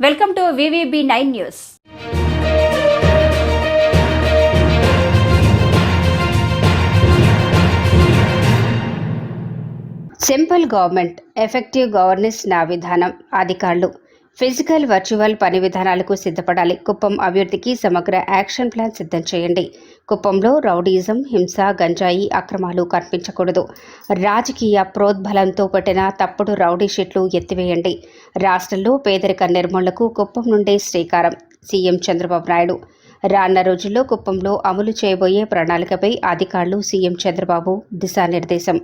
Welcome to VVB nine news. Simple government effective governance నా విధానం అధికారులు. ఫిజికల్ వర్చువల్ పని విధానాలకు సిద్ధపడాలి. కుప్పం అభివృద్ధికి సమగ్ర యాక్షన్ ప్లాన్ సిద్ధం చేయండి. కుప్పంలో రౌడీజం హింస గంజాయి అక్రమాలు కనిపించకూడదు. రాజకీయ ప్రోద్బలంతో పట్టిన తప్పుడు రౌడీ షీట్లు ఎత్తివేయండి. రాష్ట్రంలో పేదరిక నిర్మూలనకు కుప్పం నుండే శ్రీకారం. సీఎం చంద్రబాబు నాయుడు. రాన్న రోజుల్లో కుప్పంలో అమలు చేయబోయే ప్రణాళికపై అధికారులు సీఎం చంద్రబాబు దిశానిర్దేశం.